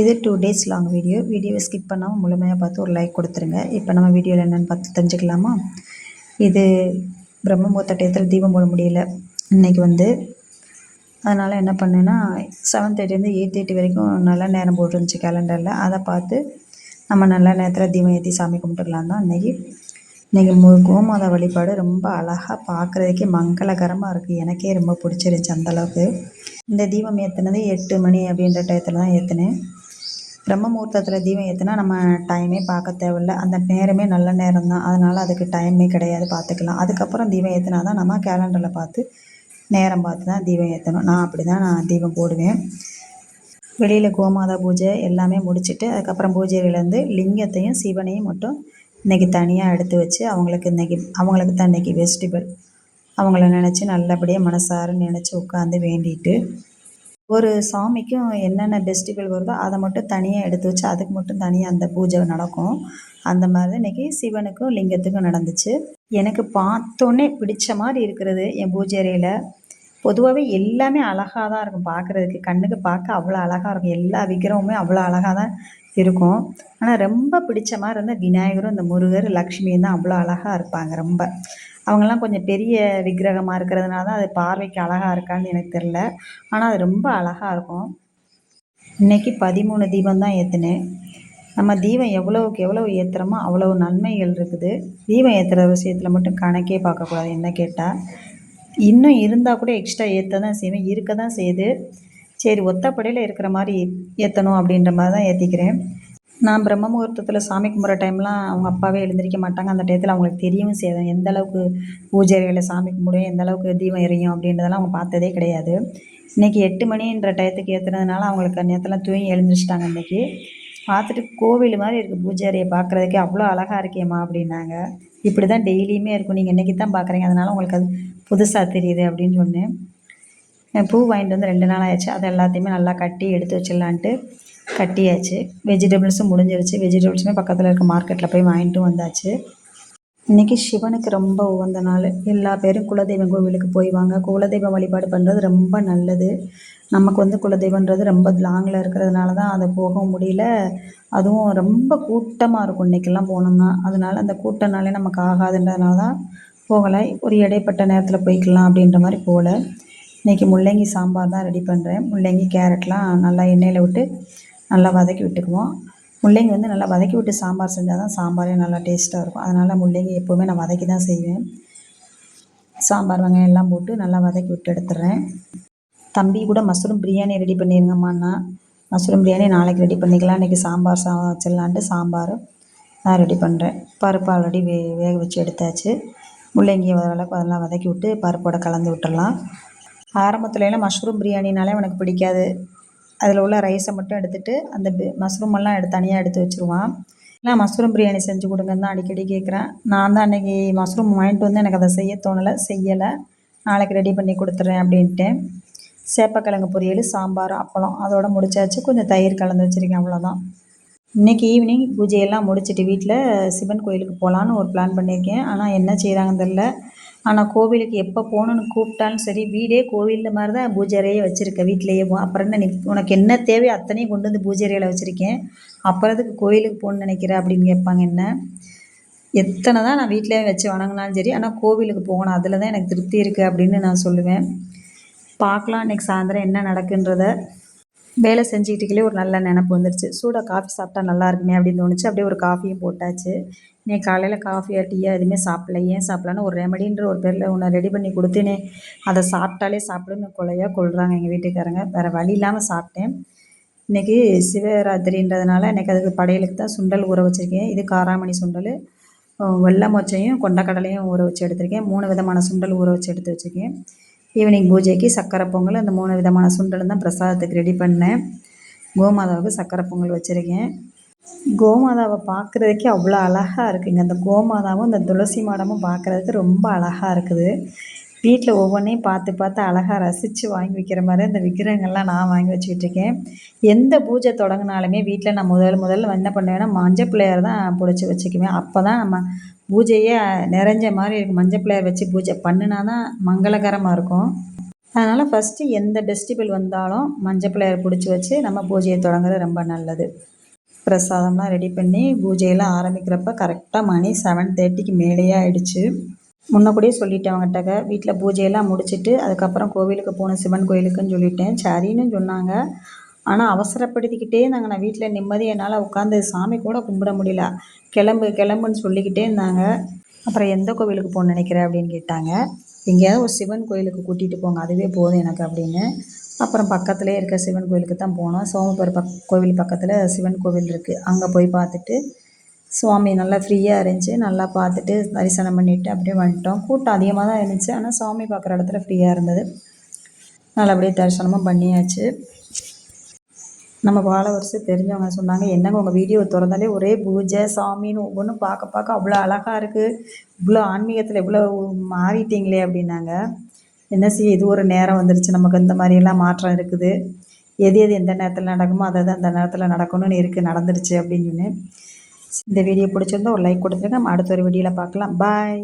இது two days long video வீடியோவை skip பண்ணாமல் முழுமையாக பார்த்து ஒரு லைக் கொடுத்துருங்க. இப்போ நம்ம வீடியோவில் என்னென்னு பார்த்து தெரிஞ்சுக்கலாமா? இது பிரம்ம டயத்தில் தீபம் போட முடியல. இன்றைக்கி வந்து அதனால் என்ன பண்ணேன்னா செவன் தேர்ட்டிலேருந்து எயிட் தேர்ட்டி வரைக்கும் நல்ல நேரம் போட்டுருந்துச்சு கேலண்டரில் அதை பார்த்து நம்ம நல்ல நேரத்தில் தீபம் ஏற்றி சாமி கும்பிட்டுக்கலாம் தான் இன்றைக்கி இன்றைக்கி மு கோமாதா வழிபாடு ரொம்ப அழகாக பார்க்குறதுக்கே மங்களகரமாக இருக்குது எனக்கே ரொம்ப பிடிச்சிருந்துச்சி அந்தளவுக்கு இந்த தீபம் ஏற்றினது எட்டு மணி அப்படின்ற டயத்தில் தான் ஏற்றினேன் பிரம்ம முகூர்த்தத்தில் தீபம் ஏற்றினா நம்ம டைமே பார்க்க தேவையில்ல. அந்த நேரமே நல்ல நேரம் தான் அதனால் அதுக்கு டைமே கிடையாது பார்த்துக்கலாம். அதுக்கப்புறம் தீபம் ஏற்றினா தான் நம்ம கேலண்டரில் பார்த்து நேரம் பார்த்து தான் தீபம் ஏற்றணும் நான் அப்படி தான் நான் தீபம் போடுவேன். வெளியில் கோமாதா பூஜை எல்லாமே முடிச்சுட்டு அதுக்கப்புறம் பூஜையிலேருந்து லிங்கத்தையும் சிவனையும் மட்டும் இன்றைக்கி தனியாக எடுத்து வச்சு அவங்களுக்கு இன்றைக்கி அவங்களுக்கு தான் இன்றைக்கி வெஜிடபிள் அவங்கள நினச்சி நல்லபடியாக மனசார நினச்சி உட்காந்து வேண்டிட்டு ஒரு சாமிக்கும் என்னென்ன ஃபெஸ்டிவல் வருதோ அதை மட்டும் தனியாக எடுத்து வச்சு அதுக்கு மட்டும் தனியாக அந்த பூஜை நடக்கும். அந்த மாதிரி தான் இன்றைக்கி சிவனுக்கும் லிங்கத்துக்கும் நடந்துச்சு. எனக்கு பார்த்தோன்னே பிடிச்ச மாதிரி இருக்கிறது என் பூஜை அறையில். பொதுவாகவே எல்லாமே அழகாக தான் இருக்கும் பார்க்குறதுக்கு. கண்ணுக்கு பார்க்க அவ்வளோ அழகாக இருக்கும். எல்லா விக்கிரமுமே அவ்வளோ அழகாக தான் இருக்கும். ஆனால் ரொம்ப பிடிச்ச மாதிரி இருந்தால் விநாயகரும் இந்த முருகர் லக்ஷ்மியும் தான் அவ்வளோ அழகாக இருப்பாங்க ரொம்ப. அவங்கெல்லாம் கொஞ்சம் பெரிய விக்கிரகமாக இருக்கிறதுனால தான் அது பார்வைக்கு அழகாக இருக்கான்னு எனக்கு தெரில ஆனால் அது ரொம்ப அழகாக இருக்கும். இன்றைக்கி பதிமூணு தீபம் தான் ஏற்றினேன் நம்ம தீபம் எவ்வளவுக்கு எவ்வளவு ஏற்றுறோமோ அவ்வளவு நன்மைகள் இருக்குது. தீபம் ஏற்றுற விஷயத்தில் மட்டும் கணக்கே பார்க்கக்கூடாது என்ன கேட்டால் இன்னும் இருந்தால் கூட எக்ஸ்ட்ரா ஏற்ற தான் செய்வேன் இருக்க தான் செய்யுது. சரி ஒத்தப்படையில் இருக்கிற மாதிரி ஏற்றணும் அப்படின்ற மாதிரி தான் ஏற்றிக்கிறேன் நான் பிரம்ம முகூர்த்தத்தில் சாமி கும்பிட்ற டைம்லாம் அவங்க அப்பாவே எழுந்திரிக்க மாட்டாங்க. அந்த டயத்தில் அவங்களுக்கு தெரியவும் செய்யாது. எந்த அளவுக்கு பூஜை வேலை சாமி கும்பிடும் எந்த அளவுக்கு தீபம் எரியும் அப்படின்றதெல்லாம் அவங்க பார்த்ததே கிடையாது. இன்றைக்கி எட்டு மணின்ற டயத்துக்கு ஏற்றுனதுனால அவங்களுக்கு நேரத்தில் தூங்கி எழுந்திரிச்சிட்டாங்க இன்றைக்கி பார்த்துட்டு கோவில் மாதிரி இருக்குது பூஜை அறையை பார்க்குறதுக்கே அவ்வளோ அழகாக இருக்கேம்மா அப்படின்னாங்க. இப்படி தான் டெய்லியுமே இருக்கும். நீங்கள் இன்றைக்கி தான் பார்க்குறீங்க. அதனால் உங்களுக்கு அது புதுசாக தெரியுது அப்படின்னு சொன்னேன். பூ வாங்கிட்டு வந்து ரெண்டு நாள் ஆயிடுச்சு. அதை எல்லாத்தையுமே நல்லா கட்டி எடுத்து வச்சிடலான்ட்டு கட்டியாச்சு. வெஜிடபிள்ஸும் முடிஞ்சிருச்சு. வெஜிடபிள்ஸுமே பக்கத்தில் இருக்க மார்க்கெட்டில் போய் வாங்கிட்டு வந்தாச்சு. இன்றைக்கி சிவனுக்கு ரொம்ப உகந்த நாள். எல்லா பேரும் குலதெய்வம் கோவிலுக்கு போய் வாங்க. குலதெய்வம் வழிபாடு பண்ணுறது ரொம்ப நல்லது. நமக்கு வந்து குலதெய்வன்றது ரொம்ப லாங்கில் இருக்கிறதுனால தான் அதை போக முடியல. அதுவும் ரொம்ப கூட்டமாக இருக்கும். இன்றைக்கெல்லாம் போனோம்னா. அதனால அந்த கூட்டம்னாலே நமக்கு ஆகாதுன்றதுனால தான் போகலை. ஒரு இடைப்பட்ட நேரத்தில் போய்க்கலாம் அப்படின்ற மாதிரி போகல இன்றைக்கி முள்ளங்கி சாம்பார் தான் ரெடி பண்ணுறேன் முள்ளங்கி கேரட்லாம் நல்லா எண்ணெயில் விட்டு நல்லா வதக்கி விட்டுக்குவோம். முள்ளங்கி வந்து நல்லா வதக்கி விட்டு சாம்பார் செஞ்சால் தான் சாம்பாரே நல்லா டேஸ்ட்டாக இருக்கும். அதனால் முள்ளங்கி எப்போவுமே நான் வதக்கி தான் செய்வேன். சாம்பார் வெங்காயம் எல்லாம் போட்டு நல்லா வதக்கி விட்டு எடுத்துடுறேன். தம்பி கூட மஷ்ரூம் பிரியாணி ரெடி பண்ணிடுங்கம்மாண்ணா மஷ்ரூம் பிரியாணி நாளைக்கு ரெடி பண்ணிக்கலாம். இன்றைக்கி சாம்பார் சா வச்சிடலான்ட்டு சாம்பார் நான் ரெடி பண்ணுறேன் பருப்பு ஆல்ரெடி வே வேக வச்சு எடுத்தாச்சு. முள்ளங்கியை ஓரளவுக்கு அதெல்லாம் வதக்கி விட்டு பருப்போட கலந்து விட்டுடலாம். ஆரம்பத்துலலாம் மஷ்ரூம் பிரியாணினாலே எனக்கு பிடிக்காது. அதில் உள்ள ரைஸை மட்டும் எடுத்துகிட்டு அந்த மஷ்ரூம் எல்லாம் எடுத்து தனியாக எடுத்து வச்சுருவான். இல்லை மஷ்ரூம் பிரியாணி செஞ்சு கொடுங்கன்னு தான் அடிக்கடி கேட்குறேன் நான் தான் அன்றைக்கி மஷ்ரூம் வாங்கிட்டு வந்து எனக்கு அதை செய்ய தோணலை செய்யலை. நாளைக்கு ரெடி பண்ணி கொடுத்துட்றேன் அப்படின்ட்டு. சேப்பக்கிழங்கு பொரியல் சாம்பார் அப்பளம் அதோட முடிச்சாச்சு. கொஞ்சம் தயிர் கலந்து வச்சுருக்கேன் அவ்வளோதான் இன்றைக்கி ஈவினிங் பூஜையெல்லாம் முடிச்சுட்டு வீட்டில் சிவன் கோயிலுக்கு போகலான்னு ஒரு பிளான் பண்ணியிருக்கேன் ஆனால் என்ன செய்கிறாங்கன்னு தெரில ஆனால் கோவிலுக்கு எப்போ போகணுன்னு கூப்பிட்டாலும் சரி வீடே கோவிலில் மாதிரி தான் பூஜை அறையே வச்சுருக்கேன் வீட்டிலையே. அப்புறம் என்ன உனக்கு என்ன தேவையோ அத்தனையும் கொண்டு வந்து பூஜை அறையில் வச்சுருக்கேன் அப்புறத்துக்கு கோவிலுக்கு போகணுன்னு நினைக்கிறேன் அப்படின்னு கேட்பாங்க என்ன? எத்தனை தான் நான் வீட்டிலே வச்சு வணங்கினாலும் சரி ஆனால் கோவிலுக்கு போகணும். அதில் தான் எனக்கு திருப்தி இருக்குது அப்படின்னு நான் சொல்லுவேன். பார்க்கலாம் இன்றைக்கி சாயந்தரம் என்ன நடக்குன்றதை. வேலை செஞ்சுக்கிட்டே ஒரு நல்ல நினப்பு வந்துருச்சு. சூடாக காஃபி சாப்பிட்டா நல்லா இருக்குமே அப்படின்னு தோணுச்சு. அப்படியே ஒரு காஃபியும் போட்டாச்சு. நீ காலையில் காஃபியா டீயா எதுவுமே சாப்பிடல. ஏன் சாப்பிடலான்னு ஒரு ரெமடின்ற ஒரு பேரில் ஒன்று ரெடி பண்ணி கொடுத்துனே. அதை சாப்பிட்டாலே சாப்பிடுன்னு கொலையாக கொள்கிறாங்க எங்கள் வீட்டுக்காரங்க. வேறு வழி இல்லாமல் சாப்பிட்டேன். இன்றைக்கி சிவராத்திரின்றதுனால எனக்கு அதுக்கு படையலுக்கு தான் சுண்டல் ஊற வச்சுருக்கேன். இது காராமணி சுண்டல். வெள்ளை மொச்சையும் கொண்டக்கடலையும் ஊற வச்சு எடுத்திருக்கேன். மூணு விதமான சுண்டல் ஊற வச்சு எடுத்து வச்சுருக்கேன். ஈவினிங் பூஜைக்கு சக்கரை பொங்கல் அந்த மூணு விதமான சுண்டலும் தான் பிரசாதத்துக்கு ரெடி பண்ணேன். கோமாதாவுக்கு சக்கரை பொங்கல் வச்சுருக்கேன். கோமாதாவை பார்க்குறதுக்கே அவ்வளோ அழகாக இருக்குங்க. அந்த கோமாதாவும் அந்த துளசி மாடமும் பார்க்குறதுக்கு ரொம்ப அழகாக இருக்குது. வீட்டில் ஒவ்வொன்றையும் பார்த்து பார்த்து அழகாக ரசித்து வாங்கி வைக்கிற மாதிரி இந்த விக்கிரகங்கள்லாம் நான் வாங்கி வச்சுக்கிட்டு இருக்கேன். எந்த பூஜை தொடங்கினாலுமே வீட்டில் நான் முதல் முதல்ல என்ன பண்ணுவேன்னா மஞ்சள் பிள்ளையார் தான் பிடிச்சி வச்சுக்குவேன். அப்போ தான் நம்ம பூஜையே நிறைஞ்ச மாதிரி இருக்கும். மஞ்சள் பிள்ளையார் வச்சு பூஜை பண்ணினா தான் மங்களகரமாக இருக்கும். அதனால் ஃபஸ்ட்டு எந்த ஃபெஸ்டிவல் வந்தாலும் மஞ்சள் பிள்ளையார் பிடிச்சி வச்சு நம்ம பூஜையை தொடங்குறது ரொம்ப நல்லது. பிரசாதம்லாம் ரெடி பண்ணி பூஜையெல்லாம் ஆரம்பிக்கிறப்ப கரெக்டாக மணி செவன் தேர்ட்டிக்கு மேலேயே ஆயிடுச்சு. முன்னக்கூடியே சொல்லிட்டேன் அவங்ககிட்ட வீட்டில் பூஜையெல்லாம் முடிச்சுட்டு அதுக்கப்புறம் கோவிலுக்கு போகணும் சிவன் கோயிலுக்குன்னு சொல்லிட்டேன். சரின்னு சொன்னாங்க. ஆனால் அவசரப்படுத்திக்கிட்டே இருந்தாங்க. நான் வீட்டில் நிம்மதி என்னால் உட்காந்து சாமி கூட கும்பிட முடியல. கிளம்பு கிளம்புன்னு சொல்லிக்கிட்டே இருந்தாங்க. அப்புறம் எந்த கோவிலுக்கு போகணும்னு நினைக்கிறேன் அப்படின்னு கேட்டாங்க. எங்கேயாவது ஒரு சிவன் கோயிலுக்கு கூட்டிகிட்டு போங்க. அதுவே போதும் எனக்கு அப்படின்னு. அப்புறம் பக்கத்துலேயே இருக்க சிவன் கோயிலுக்கு தான் போனோம். சோமபுர பக் கோவில் பக்கத்தில் சிவன் கோவில் இருக்குது அங்கே போய் பார்த்துட்டு சுவாமி நல்லா ஃப்ரீயாக இருந்துச்சு. நல்லா பார்த்துட்டு தரிசனம் பண்ணிவிட்டு அப்படியே வந்துட்டோம். கூட்டம் அதிகமாக தான் இருந்துச்சு. ஆனால் சாமி பார்க்குற இடத்துல ஃப்ரீயாக இருந்தது. நல்லபடியாக தரிசனமும் பண்ணியாச்சு. நம்ம ஃபாலோவர்ஸு தெரிஞ்சவங்க சொன்னாங்க என்னங்க உங்கள் வீடியோ திறந்தாலே ஒரே பூஜை சாமின்னு ஒவ்வொன்றும் பார்க்க பார்க்க அவ்வளோ அழகாக இருக்குது இவ்வளோ ஆன்மீகத்தில் இவ்வளோ மாறிட்டீங்களே அப்படின்னாங்க. என்ன செய்ய இது ஒரு நேரம் வந்துருச்சு. நமக்கு இந்த மாதிரியெல்லாம் மாற்றம் இருக்குது. எது எது எந்த நேரத்தில் நடக்குமோ அதை அந்த நேரத்தில் நடக்கணும்னு இருக்குது நடந்துருச்சு அப்படின்னு இந்த வீடியோ பிடிச்சிருந்தா ஒரு லைக் கொடுத்துருங்க நம்ம அடுத்த ஒரு வீடியோவில் பார்க்கலாம். பாய்